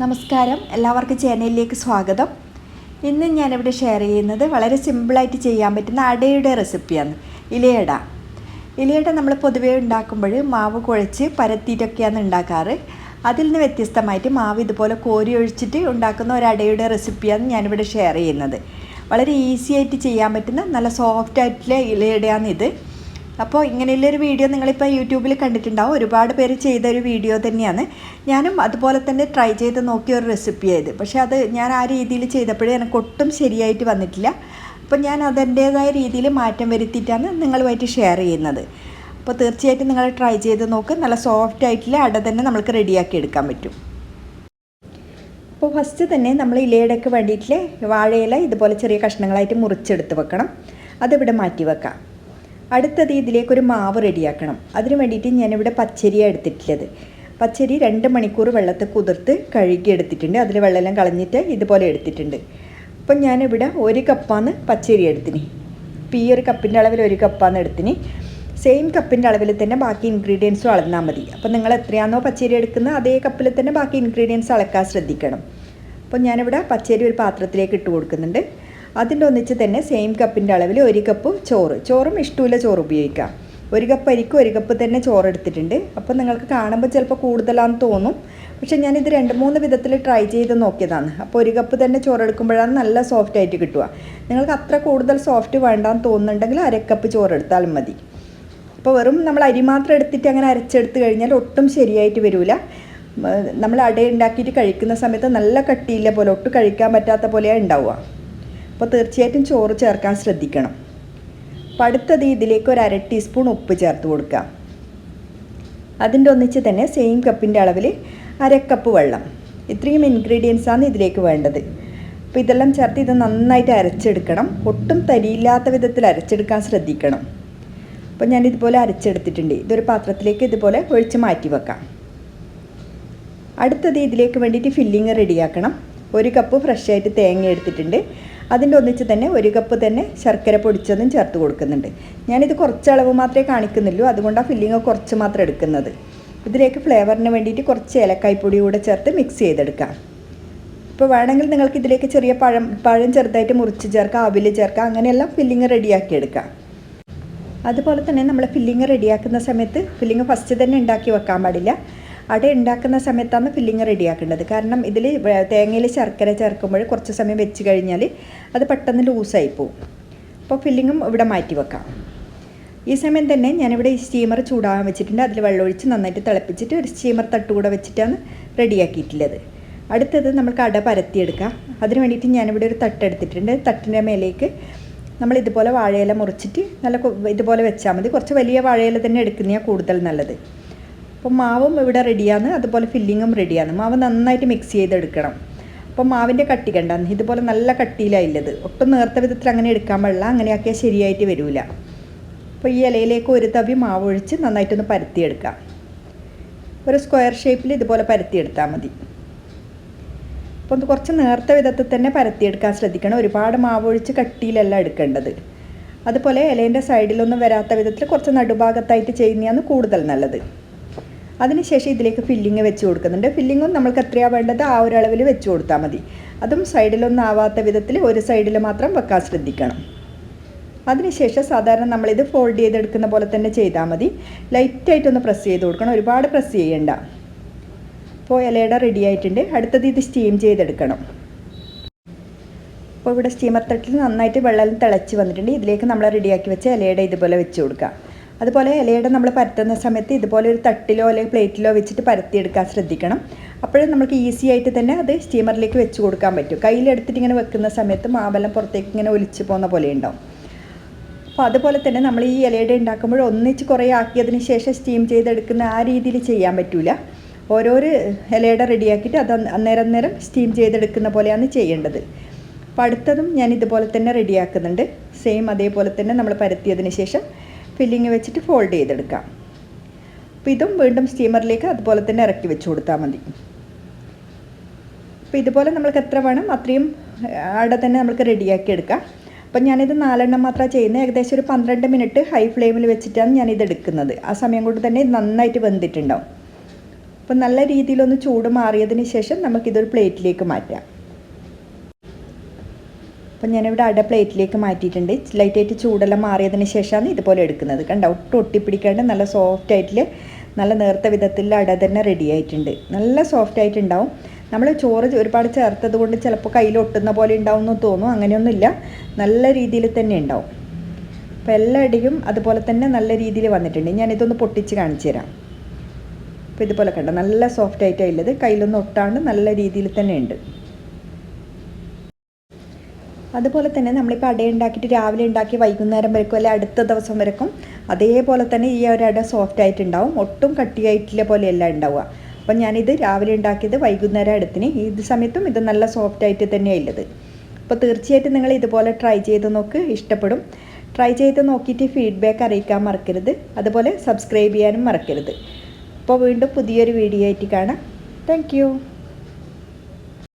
നമസ്കാരം. എല്ലാവർക്കും ചാനലിലേക്ക് സ്വാഗതം. ഇന്ന് ഞാനിവിടെ ഷെയർ ചെയ്യുന്നത് വളരെ സിമ്പിളായിട്ട് ചെയ്യാൻ പറ്റുന്ന അടയുടെ റെസിപ്പിയാണ്. ഇലയട. ഇലയട നമ്മൾ പൊതുവേ ഉണ്ടാക്കുമ്പോൾ മാവ് കുഴച്ച് പരത്തിയിട്ടൊക്കെയാണ് ഉണ്ടാക്കാറ്. അതിൽ നിന്ന് വ്യത്യസ്തമായിട്ട് മാവ് ഇതുപോലെ കോരി ഒഴിച്ചിട്ട് ഉണ്ടാക്കുന്ന ഒരു അടയുടെ റെസിപ്പിയാണ് ഞാനിവിടെ ഷെയർ ചെയ്യുന്നത്. വളരെ ഈസി ആയിട്ട് ചെയ്യാൻ പറ്റുന്ന നല്ല സോഫ്റ്റ് ആയിട്ടുള്ള ഇലയടയാണ് ഇത് അപ്പോൾ ഇങ്ങനെയുള്ളൊരു വീഡിയോ നിങ്ങളിപ്പോൾ യൂട്യൂബിൽ കണ്ടിട്ടുണ്ടാവും. ഒരുപാട് പേര് ചെയ്ത ഒരു വീഡിയോ തന്നെയാണ്. ഞാനും അതുപോലെ തന്നെ ട്രൈ ചെയ്ത് നോക്കിയ ഒരു റെസിപ്പിയായത് പക്ഷേ അത് ഞാൻ ആ രീതിയിൽ ചെയ്തപ്പോഴേ എനിക്ക് ഒട്ടും ശരിയായിട്ട് വന്നിട്ടില്ല. അപ്പോൾ ഞാൻ അതിന്റേതായ രീതിയിൽ മാറ്റം വരുത്തിയിട്ടാണ് നിങ്ങളുമായിട്ട് ഷെയർ ചെയ്യുന്നത്. അപ്പോൾ തീർച്ചയായിട്ടും നിങ്ങൾ ട്രൈ ചെയ്ത് നോക്ക്. നല്ല സോഫ്റ്റ് ആയിട്ടുള്ള അട തന്നെ നമുക്ക് റെഡിയാക്കി എടുക്കാൻ പറ്റും. അപ്പോൾ ഫസ്റ്റ് തന്നെ നമ്മൾ ഇലയുടെയൊക്കെ വേണ്ടിയിട്ടുള്ള വാഴയില ഇതുപോലെ ചെറിയ കഷ്ണങ്ങളായിട്ട് മുറിച്ചെടുത്ത് വെക്കണം. അതിവിടെ മാറ്റി വെക്കാം. അടുത്തത് ഇതിലേക്കൊരു മാവ് റെഡിയാക്കണം. അതിന് വേണ്ടിയിട്ട് ഞാനിവിടെ പച്ചരിയാണ് എടുത്തിട്ടുള്ളത്. പച്ചരി രണ്ട് മണിക്കൂർ വെള്ളത്തിൽ കുതിർത്ത് കഴുകി എടുത്തിട്ടുണ്ട്. അതിൽ വെള്ളമെല്ലാം കളഞ്ഞിട്ട് ഇതുപോലെ എടുത്തിട്ടുണ്ട്. അപ്പം ഞാനിവിടെ ഒരു കപ്പാണ് പച്ചരി എടുത്തിന്. ഇപ്പം ഈ ഒരു കപ്പിന്റെ അളവിൽ ഒരു കപ്പാണ് എടുത്തിന്. സെയിം കപ്പിന്റെ അളവിൽ തന്നെ ബാക്കി ഇൻഗ്രീഡിയൻസും അളന്നാൽ മതി. അപ്പം നിങ്ങൾ എത്രയാണോ പച്ചരി എടുക്കുന്നത് അതേ കപ്പിൽ തന്നെ ബാക്കി ഇൻഗ്രീഡിയൻസ് അളക്കാൻ ശ്രദ്ധിക്കണം. അപ്പോൾ ഞാനിവിടെ പച്ചരി ഒരു പാത്രത്തിലേക്ക് ഇട്ട് കൊടുക്കുന്നുണ്ട്. അതിന്റെ ഒന്നിച്ച് തന്നെ സെയിം കപ്പിന്റെ അളവിൽ ഒരു കപ്പ് ചോറ്. ചോറും ഇഷ്ടമില്ല ചോറ് ഉപയോഗിക്കാം. ഒരു കപ്പ് അരിക്കും ഒരു കപ്പ് തന്നെ ചോറ് എടുത്തിട്ടുണ്ട്. അപ്പോൾ നിങ്ങൾക്ക് കാണുമ്പോൾ ചിലപ്പോൾ കൂടുതലാണെന്ന് തോന്നും. പക്ഷേ ഞാനിത് രണ്ട് മൂന്ന് വിധത്തിൽ ട്രൈ ചെയ്ത് നോക്കിയതാണ്. അപ്പോൾ ഒരു കപ്പ് തന്നെ ചോറ് എടുക്കുമ്പോഴാണ് നല്ല സോഫ്റ്റ് ആയിട്ട് കിട്ടുക. നിങ്ങൾക്ക് അത്ര കൂടുതൽ സോഫ്റ്റ് വേണ്ടാന്ന് തോന്നുന്നുണ്ടെങ്കിൽ അര കപ്പ് ചോറ് എടുത്താലും മതി. അപ്പോൾ വെറും നമ്മൾ അരി മാത്രം എടുത്തിട്ട് അങ്ങനെ അരച്ചെടുത്ത് കഴിഞ്ഞാൽ ഒട്ടും ശരിയായിട്ട് വരില്ല നമ്മൾ അട ഉണ്ടാക്കിയിട്ട് കഴിക്കുന്ന സമയത്ത് നല്ല കട്ടിയില്ല പോലെ ഒട്ടും കഴിക്കാൻ പറ്റാത്ത പോലെയാണ് ഉണ്ടാവുക. അപ്പോൾ തീർച്ചയായിട്ടും ചോറ് ചേർക്കാൻ ശ്രദ്ധിക്കണം. അപ്പോൾ അടുത്തത് ഇതിലേക്ക് ഒരു അര ടീസ്പൂൺ ഉപ്പ് ചേർത്ത് കൊടുക്കാം അതിന്റെ ഒന്നിച്ച് തന്നെ സെയിം കപ്പിന്റെ അളവിൽ അര കപ്പ് വെള്ളം. ഇത്രയും ഇൻഗ്രീഡിയൻസാണ് ഇതിലേക്ക് വേണ്ടത്. അപ്പോൾ ഇതെല്ലാം ചേർത്ത് ഇത് നന്നായിട്ട് അരച്ചെടുക്കണം. ഒട്ടും തരിയില്ലാത്ത വിധത്തിൽ അരച്ചെടുക്കാൻ ശ്രദ്ധിക്കണം. അപ്പോൾ ഞാൻ ഇതുപോലെ അരച്ചെടുത്തിട്ടുണ്ട്. ഇതൊരു പാത്രത്തിലേക്ക് ഇതുപോലെ ഒഴിച്ച് മാറ്റി വെക്കാം. അടുത്തത് ഇതിലേക്ക് വേണ്ടിയിട്ട് ഫില്ലിങ് റെഡിയാക്കണം ഒരു കപ്പ് ഫ്രഷായിട്ട് തേങ്ങ എടുത്തിട്ടുണ്ട്. അതിന്റെ ഒന്നിച്ച് തന്നെ ഒരു കപ്പ് തന്നെ ശർക്കര പൊടിച്ചതും ചേർത്ത് കൊടുക്കുന്നുണ്ട്. ഞാനിത് കുറച്ച് മാത്രമേ കാണിക്കുന്നുള്ളൂ. അതുകൊണ്ടാണ് ഫില്ലിങ് കുറച്ച് മാത്രം എടുക്കുന്നത്. ഇതിലേക്ക് ഫ്ലേവറിന് വേണ്ടിയിട്ട് കുറച്ച് ഏലക്കായ്പ്പൊടി കൂടെ ചേർത്ത് മിക്സ് ചെയ്തെടുക്കാം. ഇപ്പോൾ വേണമെങ്കിൽ നിങ്ങൾക്ക് ഇതിലേക്ക് ചെറിയ പഴം പഴം ചെറുതായിട്ട് മുറിച്ച് ചേർക്കാം അവിൽ ചേർക്കാം അങ്ങനെയെല്ലാം ഫില്ലിങ് റെഡിയാക്കി എടുക്കാം. അതുപോലെ തന്നെ നമ്മൾ ഫില്ലിങ് റെഡിയാക്കുന്ന സമയത്ത് ഫില്ലിങ് ഫസ്റ്റ് തന്നെ ഉണ്ടാക്കി വെക്കാൻ പാടില്ല. അട ഉണ്ടാക്കുന്ന സമയത്താണ് ഫില്ലിങ് റെഡിയാക്കേണ്ടത് കാരണം ഇതിൽ തേങ്ങയിൽ ശർക്കര ചേർക്കുമ്പോൾ കുറച്ച് സമയം വെച്ച് കഴിഞ്ഞാൽ അത് പെട്ടെന്ന് ലൂസായി പോവും. അപ്പോൾ ഫില്ലിങ്ങും ഇവിടെ മാറ്റി വെക്കാം. ഈ സമയം തന്നെ ഞാനിവിടെ സ്റ്റീമർ ചൂടാകാൻ വെച്ചിട്ടുണ്ട്. അതിൽ വെള്ളമൊഴിച്ച് നന്നായിട്ട് തിളപ്പിച്ചിട്ട് ഒരു സ്റ്റീമർ തട്ടുകൂടെ വെച്ചിട്ടാണ് റെഡിയാക്കിയിട്ടുള്ളത് അടുത്തത് നമുക്ക് അട പരത്തിയെടുക്കാം. അതിന് വേണ്ടിയിട്ട് ഞാനിവിടെ ഒരു തട്ടെടുത്തിട്ടുണ്ട് തട്ടിന്റെ മേലേക്ക് നമ്മൾ ഇതുപോലെ വാഴയില മുറിച്ചിട്ട് നല്ല ഇതുപോലെ വെച്ചാൽ മതി. കുറച്ച് വലിയ വാഴയില തന്നെ എടുക്കുന്നതാണ് കൂടുതൽ നല്ലത്. അപ്പോൾ മാവും ഇവിടെ റെഡിയാണ് അതുപോലെ ഫില്ലിങ്ങും റെഡിയാണ് മാവ് നന്നായിട്ട് മിക്സ് ചെയ്തെടുക്കണം. അപ്പോൾ മാവിന്റെ കട്ടി കണ്ട? ഇതുപോലെ നല്ല കട്ടിയിലായില്ലത് ഒട്ടും നേർത്ത വിധത്തിൽ അങ്ങനെ എടുക്കാൻ പാടില്ല. അങ്ങനെയാക്കിയാൽ ശരിയായിട്ട് വരില്ല അപ്പോൾ ഈ ഇലയിലേക്ക് ഒരു തവി മാവ് ഒഴിച്ച് നന്നായിട്ടൊന്ന് പരത്തിയെടുക്കാം. ഒരു സ്ക്വയർ ഷേപ്പിൽ ഇതുപോലെ പരത്തിയെടുത്താൽ മതി. അപ്പോൾ ഒന്ന് കുറച്ച് നേർത്ത വിധത്തിൽ തന്നെ പരത്തിയെടുക്കാൻ ശ്രദ്ധിക്കണം. ഒരുപാട് മാവ് ഒഴിച്ച് കട്ടിയിലല്ല എടുക്കേണ്ടത്. അതുപോലെ ഇലേന്റെ സൈഡിലൊന്നും വരാത്ത വിധത്തിൽ കുറച്ച് നടുഭാഗത്തായിട്ട് ചെയ്യുന്നതാണ് കൂടുതൽ നല്ലത്. അതിനുശേഷം ഇതിലേക്ക് ഫില്ലിങ് വെച്ച് കൊടുക്കുന്നുണ്ട്. ഫില്ലിങ്ങും നമ്മൾക്ക് എത്രയാണ് വേണ്ടത് ആ ഒരു അളവിൽ വെച്ച് കൊടുത്താൽ മതി. അതും സൈഡിലൊന്നും ആവാത്ത വിധത്തിൽ ഒരു സൈഡിൽ മാത്രം വെക്കാൻ ശ്രദ്ധിക്കണം. അതിനുശേഷം സാധാരണ നമ്മളിത് ഫോൾഡ് ചെയ്തെടുക്കുന്ന പോലെ തന്നെ ചെയ്താൽ മതി. ലൈറ്റായിട്ടൊന്ന് പ്രസ് ചെയ്ത് കൊടുക്കണം. ഒരുപാട് പ്രസ് ചെയ്യേണ്ട. അപ്പോൾ ഇലയുടെ റെഡി ആയിട്ടുണ്ട്. അടുത്തത് ഇത് സ്റ്റീം ചെയ്തെടുക്കണം. അപ്പോൾ ഇവിടെ സ്റ്റീമർ തട്ടിൽ നന്നായിട്ട് വെള്ളം തിളച്ച് വന്നിട്ടുണ്ട്. ഇതിലേക്ക് നമ്മൾ റെഡിയാക്കി വെച്ച ഇലയുടെ ഇതുപോലെ വെച്ച് കൊടുക്കുക അതുപോലെ ഇലയുടെ നമ്മൾ പരത്തുന്ന സമയത്ത് ഇതുപോലെ ഒരു തട്ടിലോ അല്ലെങ്കിൽ പ്ലേറ്റിലോ വെച്ചിട്ട് പരത്തിയെടുക്കാൻ ശ്രദ്ധിക്കണം. അപ്പോഴും നമുക്ക് ഈസി ആയിട്ട് തന്നെ അത് സ്റ്റീമറിലേക്ക് വെച്ച് കൊടുക്കാൻ പറ്റും. കയ്യിലെടുത്തിട്ട് ഇങ്ങനെ വെക്കുന്ന സമയത്ത് മാവെല്ലാം പുറത്തേക്ക് ഇങ്ങനെ ഒലിച്ച് പോകുന്ന പോലെ ഉണ്ടാവും. അപ്പോൾ അതുപോലെ തന്നെ നമ്മൾ ഈ ഇലയുടെ ഉണ്ടാക്കുമ്പോൾ ഒന്നിച്ച് കുറേ ആക്കിയതിന് ശേഷം സ്റ്റീം ചെയ്തെടുക്കുന്ന ആ രീതിയിൽ ചെയ്യാൻ പറ്റില്ല ഓരോരോ ഇലയുടെ റെഡിയാക്കിയിട്ട് അത് അന്നേരം അന്നേരം സ്റ്റീം ചെയ്തെടുക്കുന്ന പോലെയാണ് ചെയ്യേണ്ടത്. അപ്പോൾ അടുത്തതും ഞാൻ ഇതുപോലെ തന്നെ റെഡിയാക്കുന്നുണ്ട് സെയിം അതേപോലെ തന്നെ നമ്മൾ പരത്തിയതിന് ശേഷം ഫില്ലിങ് വെച്ചിട്ട് ഫോൾഡ് ചെയ്തെടുക്കാം. അപ്പോൾ ഇതും വീണ്ടും സ്റ്റീമറിലേക്ക് അതുപോലെ തന്നെ ഇറക്കി വെച്ച് കൊടുത്താൽ മതി. അപ്പോൾ ഇതുപോലെ നമ്മൾക്ക് എത്ര വേണം അത്രയും അവിടെ തന്നെ നമുക്ക് റെഡിയാക്കി എടുക്കാം. അപ്പം ഞാനിത് നാലെണ്ണം മാത്രമാണ് ചെയ്യുന്നത് ഏകദേശം ഒരു പന്ത്രണ്ട് മിനിറ്റ് ഹൈ ഫ്ലെയിമിൽ വെച്ചിട്ടാണ് ഞാനിത് എടുക്കുന്നത്. ആ സമയം കൊണ്ട് തന്നെ നന്നായിട്ട് വെന്തിട്ടുണ്ടാവും. അപ്പം നല്ല രീതിയിലൊന്ന് ചൂട് മാറിയതിന് ശേഷം നമുക്കിതൊരു പ്ലേറ്റിലേക്ക് മാറ്റാം. അപ്പം ഞാനിവിടെ അട പ്ലേറ്റിലേക്ക് മാറ്റിയിട്ടുണ്ട്. ലൈറ്റായിട്ട് ചൂടെല്ലാം മാറിയതിന് ശേഷമാണ് ഇതുപോലെ എടുക്കുന്നത്. കണ്ട? ഒട്ടും ഒട്ടിപ്പിടിക്കാണ്ട് നല്ല സോഫ്റ്റ് ആയിട്ട് നല്ല നേർത്ത വിധത്തിൽ അട തന്നെ റെഡി ആയിട്ടുണ്ട്. നല്ല സോഫ്റ്റ് ആയിട്ടുണ്ടാവും. നമ്മൾ ചോറ് ഒരുപാട് ചേർത്തത് കൊണ്ട് ചിലപ്പോൾ കയ്യിൽ ഒട്ടുന്ന പോലെ ഉണ്ടാവും എന്ന് തോന്നും. അങ്ങനെയൊന്നുമില്ല. നല്ല രീതിയിൽ തന്നെ ഉണ്ടാവും. അപ്പോൾ എല്ലാ അടിയും അതുപോലെ തന്നെ നല്ല രീതിയിൽ വന്നിട്ടുണ്ട്. ഞാനിതൊന്ന് പൊട്ടിച്ച് കാണിച്ചു തരാം. അപ്പോൾ ഇതുപോലെ കണ്ടോ? നല്ല സോഫ്റ്റ് ആയിട്ടാണ് ഉള്ളത്. കയ്യിലൊന്നും ഒട്ടാണ്ട് നല്ല രീതിയിൽ തന്നെ ഉണ്ട്. അതുപോലെ തന്നെ നമ്മളിപ്പോൾ അട ഉണ്ടാക്കിയിട്ട് രാവിലെ ഉണ്ടാക്കി വൈകുന്നേരം വരക്കും അല്ലെങ്കിൽ അടുത്ത ദിവസം വരക്കും അതേപോലെ തന്നെ ഈ ഒരു അട സോഫ്റ്റ് ആയിട്ടുണ്ടാവും. ഒട്ടും കട്ടിയായിട്ടില്ല പോലെയല്ല ഉണ്ടാവുക. അപ്പം ഞാനിത് രാവിലെ ഉണ്ടാക്കിയത് വൈകുന്നേരം അടുത്തിന് ഇത് സമയത്തും ഇത് നല്ല സോഫ്റ്റ് ആയിട്ട് തന്നെയാണ് ഉള്ളത്. അപ്പോൾ തീർച്ചയായിട്ടും നിങ്ങൾ ഇതുപോലെ ട്രൈ ചെയ്ത് നോക്ക്. ഇഷ്ടപ്പെടും. ട്രൈ ചെയ്ത് നോക്കിയിട്ട് ഫീഡ്ബാക്ക് അറിയിക്കാൻ മറക്കരുത്. അതുപോലെ സബ്സ്ക്രൈബ് ചെയ്യാനും മറക്കരുത്. അപ്പോൾ വീണ്ടും പുതിയൊരു വീഡിയോ ആയിട്ട് കാണാം. താങ്ക്